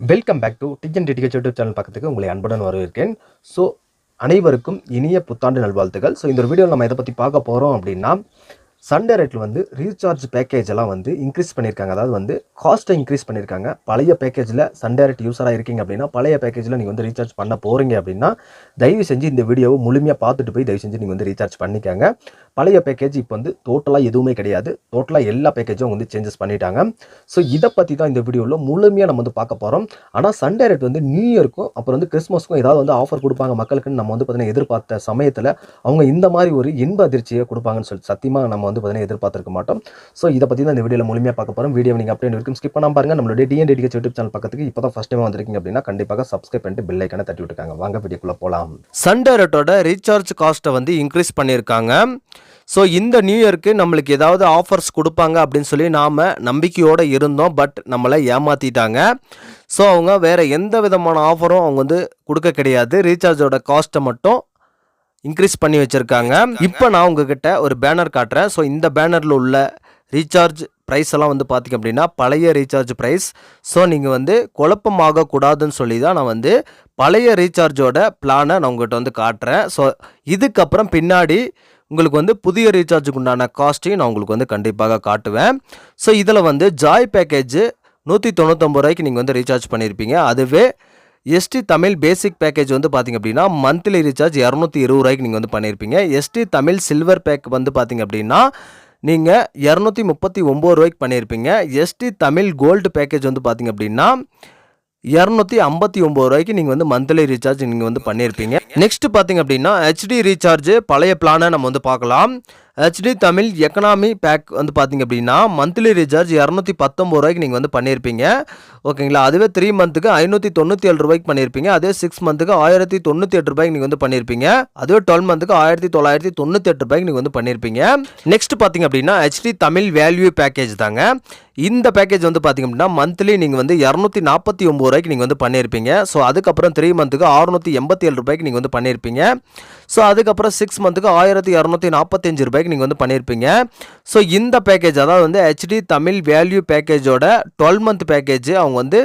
Welcome back to டிஜன் டிடிகேச் YouTube channel பக்கத்துக்கு உங்களை அன்புடன் வரவேற்கிறேன். ஸோ அனைவருக்கும் இனிய புத்தாண்டு நல்வாழ்த்துக்கள் ஸோ இந்த ஒரு வீடியோவில் நம்ம எதை பற்றி பார்க்க போகிறோம் அப்படின்னா சண்டே ரேட்டில் வந்து ரீசார்ஜ் பேக்கேஜ் எல்லாம் வந்து இன்க்ரீஸ் பண்ணியிருக்காங்க. அதாவது வந்து காஸ்ட்டை இன்க்ரீஸ் பண்ணியிருக்காங்க. பழைய பேக்கேஜில் சண்டே ரேட் யூஸராக இருக்கீங்க அப்படின்னா பழைய பேக்கேஜில் நீங்கள் வந்து ரீசார்ஜ் பண்ண போகிறீங்க அப்படின்னா தயவு செஞ்சு இந்த வீடியோவை முழுமையாக பார்த்துட்டு போய் தயவு செஞ்சு நீங்கள் வந்து ரீசார்ஜ் பண்ணிக்காங்க. பழைய பேக்கேஜ் இப்போ வந்து டோட்டலாக எதுவுமே கிடையாது. டோட்டலாக எல்லா பேக்கேஜும் வந்து சேஞ்சஸ் பண்ணிட்டாங்க. ஸோ இதை பற்றி தான் இந்த வீடியோவில் முழுமையாக நம்ம வந்து பார்க்க போகிறோம் ஆனால் சண்டே ரேட் வந்து நியூ இயருக்கும் அப்புறம் வந்து கிறிஸ்மஸ்க்கும் ஏதாவது வந்து ஆஃபர் கொடுப்பாங்க மக்களுக்குன்னு நம்ம வந்து பார்த்தீங்கன்னா எதிர்பார்த்த சமயத்தில் அவங்க இந்த மாதிரி ஒரு இன்ப அதிர்ச்சியை கொடுப்பாங்கன்னு சொல்லி சத்தியமாக நம்ம வந்து பார்த்தீங்கன்னா எதிர்பார்த்திருக்க மாட்டோம். ஸோ இதை பற்றி தான் இந்த வீடியோவில் முழுமையாக பார்க்க போகிறோம் வீடியோ நீங்கள் அப்படியே வரைக்கும் ஸ்கிப் பண்ணாமல் பாருங்க. நம்மளுடைய டிஎன் டிடிகேச் யூடியூப் சேனல் பக்கத்துக்கு இப்போ தான் ஃபஸ்ட் டைம் வந்திருக்கீங்க அப்படின்னா கண்டிப்பாக சப்ஸ்கிரைப் பண்ணிட்டு பெல் ஐக்கான தட்டி விட்டுருக்காங்க. வாங்க வீடியோக்குள்ளே போகலாம் சன் ரீசார்ஜ் காஸ்ட்டை வந்து இன்க்ரீஸ் பண்ணியிருக்காங்க. ஸோ இந்த நியூ இயர்க்கு நம்மளுக்கு ஏதாவது ஆஃபர்ஸ் கொடுப்பாங்க அப்படின்னு சொல்லி நாம் நம்பிக்கையோடு இருந்தோம். பட் நம்மளை ஏமாற்றிட்டாங்க ஸோ அவங்க வேறு எந்த விதமான ஆஃபரும் அவங்க வந்து கொடுக்க கிடையாது. ரீசார்ஜோட காஸ்ட்டை மட்டும் இன்க்ரீஸ் பண்ணி வச்சுருக்காங்க. இப்போ நான் உங்ககிட்ட ஒரு பேனர் காட்டுறேன். ஸோ இந்த பேனரில் உள்ள ரீசார்ஜ் ப்ரைஸ் எல்லாம் வந்து பார்த்திங்க அப்படின்னா பழைய ரீசார்ஜ் ப்ரைஸ் ஸோ நீங்கள் வந்து குழப்பமாகக்கூடாதுன்னு சொல்லி தான் நான் வந்து பழைய ரீசார்ஜோட பிளானை நான் உங்கள்கிட்ட வந்து காட்டுறேன். ஸோ இதுக்கப்புறம் பின்னாடி உங்களுக்கு வந்து புதிய ரீசார்ஜுக்கு உண்டான காஸ்ட்டையும் நான் உங்களுக்கு வந்து கண்டிப்பாக காட்டுவேன். ஸோ இதில் வந்து ஜாய் பேக்கேஜ் நூற்றி தொண்ணூத்தொம்பது ரூபாய்க்கு நீங்கள் வந்து ரீசார்ஜ் பண்ணியிருப்பீங்க அதுவே எஸ்டி தமிழ் பேசிக் பேக்கேஜ் வந்து பார்த்திங்க அப்படின்னா மந்த்லி ரீசார்ஜ் இரநூத்தி இருபது ரூபாய்க்கு நீங்கள் வந்து பண்ணியிருப்பீங்க எஸ்டி தமிழ் சில்வர் பேக் வந்து பார்த்திங்க அப்படின்னா நீங்கள் இரநூத்தி முப்பத்தி ஒம்பது ரூபாய்க்கு பண்ணியிருப்பீங்க எஸ்டி தமிழ் கோல்டு பேக்கேஜ் வந்து பார்த்திங்க அப்படின்னா இரநூத்தி ஐம்பத்தி ஒம்பது ரூபாய்க்கு நீங்கள் வந்து மந்த்லி ரீசார்ஜ் நீங்கள் வந்து பண்ணியிருப்பீங்க நெக்ஸ்ட் பார்த்தீங்க அப்படின்னா ஹெச்டி ரீசார்ஜ் பழைய பிளானை நம்ம வந்து பார்க்கலாம் ஹெச்டி தமிழ் எக்கனாமி பேக் வந்து பார்த்தீங்க அப்படின்னா மந்த்லி ரீசார்ஜ் இரநூத்தி பத்தொம்பது ரூபாய்க்கு நீங்கள் வந்து பண்ணியிருப்பீங்க ஓகேங்களா? அதுவே த்ரீ மந்த்துக்கு ஐநூற்றி தொண்ணூற்றி ஏழு ரூபாய்க்கு பண்ணியிருப்பீங்க அதே சிக்ஸ் மந்த்துக்கு ஆயிரத்தி தொண்ணூற்றி எட்டு ரூபாய்க்கு நீங்கள் வந்து பண்ணியிருப்பீங்க அதுவே டுவெல் மந்த்துக்கு ஆயிரத்தி தொள்ளாயிரத்தி தொண்ணூற்றி எட்டு ரூபாய்க்கு நீங்கள் வந்து பண்ணியிருப்பீங்க நெக்ஸ்ட் பார்த்தீங்க அப்படின்னா ஹெச்டி தமிழ் வேல்யூ பேக்கேஜ் தாங்க. இந்த பேக்கேஜ் வந்து பார்த்தீங்க அப்படின்னா மந்த்லி நீங்கள் வந்து இரநூத்தி நாற்பத்தி ஒம்பது ரூபாய்க்கு நீங்கள் வந்து பண்ணியிருப்பீங்க ஸோ அதுக்கப்புறம் த்ரீ மந்த்துக்கு அறுநூற்றி எண்பத்தி ஏழு ரூபாய்க்கு நீங்கள் வந்து பண்ணியிருப்பீங்க ஸோ அதுக்கப்புறம் சிக்ஸ் மந்த்துக்கு ஆயிரத்தி இரநூத்தி நாற்பத்தஞ்சு ரூபாய்க்கு நீங்கள் வந்து பண்ணியிருப்பீங்க ஸோ இந்த பேக்கேஜ் அதாவது வந்து ஹெச்டி தமிழ் வேல்யூ பேக்கேஜோட டுவெல் மந்த் பேக்கேஜ் அவங்க வந்து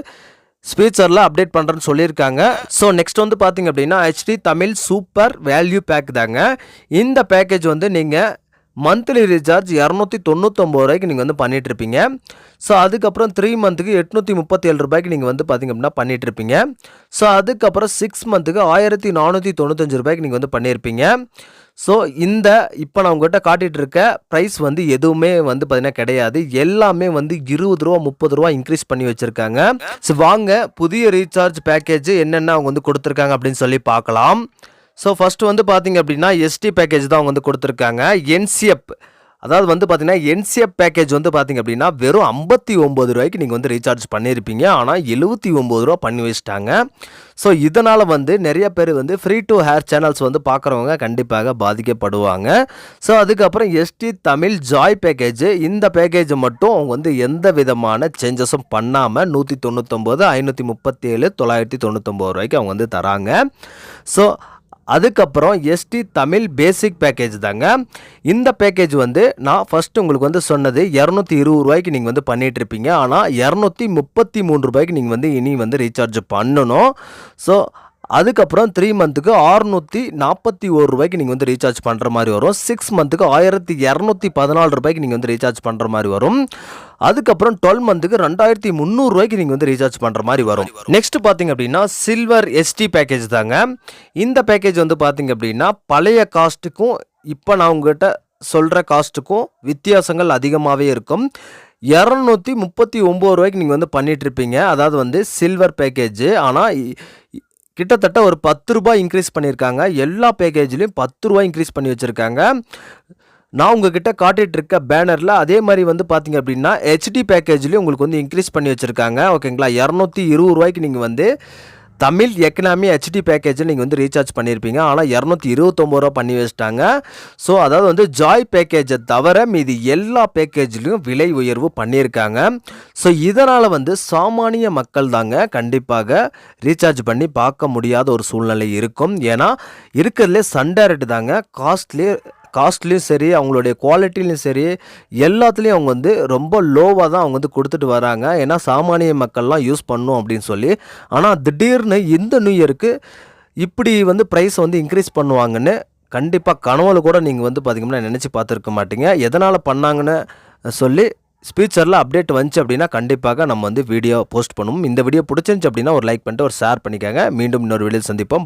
ஸ்பீச்சரில் அப்டேட் பண்ணுறேன்னு சொல்லியிருக்காங்க. ஸோ நெக்ஸ்ட் வந்து பார்த்தீங்க அப்படின்னா HD Tamil super value pack தாங்க. இந்த பேக்கேஜ் வந்து நீங்கள் மந்த்லி ரீசார்ஜ் இரநூத்தி தொண்ணூத்தொம்பது ரூபாய்க்கு நீங்கள் வந்து பண்ணிகிட்ருப்பீங்க இருப்பீங்க ஸோ அதுக்கப்புறம் த்ரீ மந்த்துக்கு எட்நூற்றி முப்பத்தி ஏழு ரூபாய்க்கு நீங்கள் வந்து பார்த்திங்க அப்படின்னா பண்ணிகிட்ருப்பீங்க இருப்பீங்க ஸோ அதுக்கப்புறம் சிக்ஸ் மந்த்துக்கு ஆயிரத்தி நானூற்றி தொண்ணூத்தஞ்சு ரூபாய்க்கு நீங்கள் வந்து பண்ணியிருப்பீங்க ஸோ இந்த இப்போ நான் உங்கள்கிட்ட காட்டிகிட்டு இருக்க ப்ரைஸ் வந்து எதுவுமே வந்து பார்த்தீங்கன்னா கிடையாது. எல்லாமே வந்து இருபது ரூபா முப்பது ரூபா இன்க்ரீஸ் பண்ணி வச்சுருக்காங்க. ஸோ வாங்க புதிய ரீசார்ஜ் பேக்கேஜ் என்னென்ன அவங்க வந்து கொடுத்துருக்காங்க அப்படின்னு சொல்லி பார்க்கலாம். ஸோ ஃபஸ்ட்டு வந்து பார்த்தீங்க அப்படின்னா எஸ்டி பேக்கேஜ் தான் அவங்க வந்து கொடுத்துருக்காங்க. என்சிஎப் அதாவது வந்து பார்த்தீங்கன்னா என்சிஎஃப் பேக்கேஜ் வந்து பார்த்தீங்க அப்படின்னா வெறும் ஐம்பத்தி ஒம்பது ரூபாய்க்கு நீங்கள் வந்து ரீசார்ஜ் பண்ணியிருப்பீங்க ஆனால் எழுபத்தி ஒம்பது ரூபா பண்ணி வச்சுட்டாங்க. ஸோ இதனால் வந்து நிறைய பேர் வந்து ஃப்ரீ டு ஹேர் சேனல்ஸ் வந்து பார்க்குறவங்க கண்டிப்பாக பாதிக்கப்படுவாங்க. ஸோ அதுக்கப்புறம் எஸ்டி தமிழ் ஜாய் பேக்கேஜ் இந்த பேக்கேஜை மட்டும் அவங்க வந்து எந்த விதமான சேஞ்சஸும் பண்ணாமல் நூற்றி தொண்ணூத்தொம்பது ஐநூற்றி முப்பத்தி ஏழு தொள்ளாயிரத்தி தொண்ணூத்தொம்பது ரூபாய்க்கு அவங்க வந்து தராங்க. ஸோ அதுக்கப்புறம் எஸ்டி தமிழ் பேசிக் பேக்கேஜ் தாங்க. இந்த பேக்கேஜ் வந்து நான் ஃபஸ்ட்டு உங்களுக்கு வந்து சொன்னது இரநூத்தி இருபது ரூபாய்க்கு நீங்கள் வந்து பண்ணிகிட்டு இருப்பீங்க ஆனால் இரநூத்தி முப்பத்தி மூணு ரூபாய்க்கு நீங்கள் வந்து இனி வந்து ரீசார்ஜ் பண்ணணும். ஸோ அதுக்கப்புறம் த்ரீ மந்த்துக்கு ஆறுநூற்றி நாற்பத்தி ஒரு ரூபாய்க்கு நீங்கள் வந்து ரீசார்ஜ் பண்ணுற மாதிரி வரும். சிக்ஸ் மந்த்துக்கு ஆயிரத்தி இரநூத்தி பதினாலு ரூபாய்க்கு நீங்கள் வந்து ரீசார்ஜ் பண்ணுற மாதிரி வரும். அதுக்கப்புறம் டுவெல் மந்த்துக்கு ரெண்டாயிரத்தி முந்நூறுரூவாய்க்கு நீங்கள் வந்து ரீசார்ஜ் பண்ணுற மாதிரி வரும். நெக்ஸ்ட் பார்த்தீங்க அப்படின்னா சில்வர் எஸ்டி பேக்கேஜ் தாங்க. இந்த பேக்கேஜ் வந்து பார்த்தீங்க அப்படின்னா பழைய காஸ்ட்டுக்கும் இப்போ நான் உங்ககிட்ட சொல்கிற காஸ்ட்டுக்கும் வித்தியாசங்கள் அதிகமாகவே இருக்கும். இரநூத்தி முப்பத்தி ஒம்பது ரூபாய்க்கு நீங்கள் வந்து பண்ணிகிட்ருப்பீங்க அதாவது வந்து சில்வர் பேக்கேஜ் ஆனால் கிட்டத்தட்ட ஒரு பத்து ரூபாய் இன்க்ரீஸ் பண்ணியிருக்காங்க. எல்லா பேக்கேஜ்லேயும் பத்து ரூபாய் இன்க்ரீஸ் பண்ணி வச்சுருக்காங்க. நான் உங்ககிட்ட காட்டிகிட்டு இருக்க பேனரில் அதே மாதிரி வந்து பார்த்தீங்க அப்படின்னா ஹெச்டி பேக்கேஜ்லேயும் உங்களுக்கு வந்து இன்க்ரீஸ் பண்ணி வச்சுருக்காங்க. ஓகேங்களா? இரநூத்தி இருபது ரூபாய்க்கு நீங்கள் வந்து தமிழ் எக்கனாமி ஹெச்டி பேக்கேஜில் நீங்கள் வந்து ரீசார்ஜ் பண்ணியிருப்பீங்க ஆனால் இரநூத்தி இருபத்தொம்பது ரூபா பண்ணி வச்சுட்டாங்க. ஸோ அதாவது வந்து ஜாய் பேக்கேஜை தவிர மீதி எல்லா பேக்கேஜ்லேயும் விலை உயர்வு பண்ணியிருக்காங்க ஸோ இதனால் வந்து சாமானிய மக்கள் தாங்க கண்டிப்பாக ரீசார்ஜ் பண்ணி பார்க்க முடியாத ஒரு சூழ்நிலை இருக்கும். ஏன்னா இருக்கிறதுலே சண்டை ரேட்டு தாங்க. காஸ்ட்லி காஸ்ட்லேயும் சரி அவங்களுடைய குவாலிட்டிலையும் சரி எல்லாத்துலேயும் அவங்க வந்து ரொம்ப லோவாக தான் அவங்க வந்து கொடுத்துட்டு வராங்க. ஏன்னா சாமானிய மக்கள்லாம் யூஸ் பண்ணும் அப்படின்னு சொல்லி. ஆனால் திடீர்னு இந்த நியூ இயருக்கு இப்படி வந்து ப்ரைஸ் வந்து இன்க்ரீஸ் பண்ணுவாங்கன்னு கண்டிப்பாக கனவுல கூட நீங்கள் வந்து பார்த்தீங்கன்னா நினச்சி பார்த்துருக்க மாட்டீங்க. எதனால் பண்ணாங்கன்னு சொல்லி ஸ்பீச்சரில் அப்டேட் வந்துச்சு அப்படின்னா கண்டிப்பாக நம்ம வந்து வீடியோ போஸ்ட் பண்ணுவோம் இந்த வீடியோ பிடிச்சிருந்துச்சு அப்படின்னா ஒரு லைக் பண்ணிட்டு ஒரு ஷேர் பண்ணிக்கோங்க. மீண்டும் இன்னொரு வீடியோ சந்திப்போம்.